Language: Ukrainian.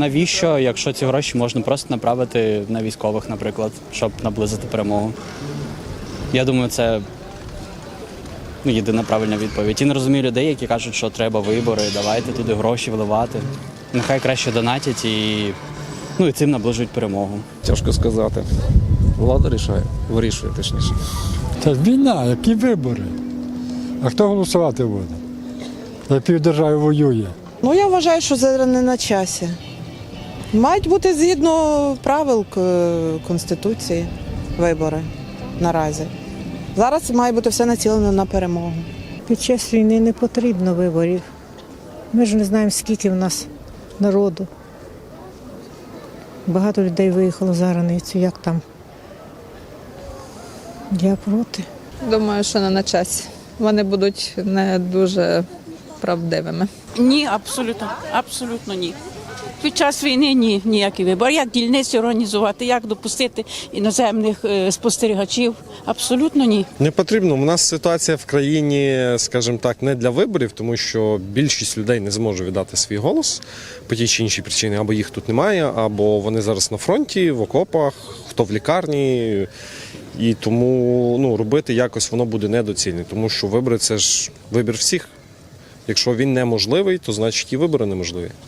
Навіщо, якщо ці гроші можна просто направити на військових, наприклад, щоб наблизити перемогу? Я думаю, це ну, єдина правильна відповідь. І не розумію людей, які кажуть, що треба вибори, давайте туди гроші вливати. Нехай краще донатять і, ну, і цим наближують перемогу. Тяжко сказати. Влада рішає, вирішує точніше. Ж війна, які вибори. А хто голосувати буде? Як півдержави воює. Ну, я вважаю, що це не на часі. Мають бути згідно правил Конституції вибори наразі. Зараз має бути все націлено на перемогу. Під час війни не потрібно виборів. Ми ж не знаємо, скільки в нас народу. Багато людей виїхало за границю. Як там? Я проти. Думаю, що не на часі. Вони будуть не дуже правдивими. Ні, абсолютно, абсолютно ні. Під час війни ні, ніякий вибор. Як дільниці організувати, як допустити іноземних е, спостерігачів? Абсолютно ні. Не потрібно. У нас ситуація в країні, скажімо так, не для виборів, тому що більшість людей не зможе віддати свій голос по тій чи іншій причині, або їх тут немає, або вони зараз на фронті, в окопах, хто в лікарні. І тому ну, робити якось воно буде недоцільно, тому що вибори це ж вибір всіх. Якщо він неможливий, то значить і вибори неможливі.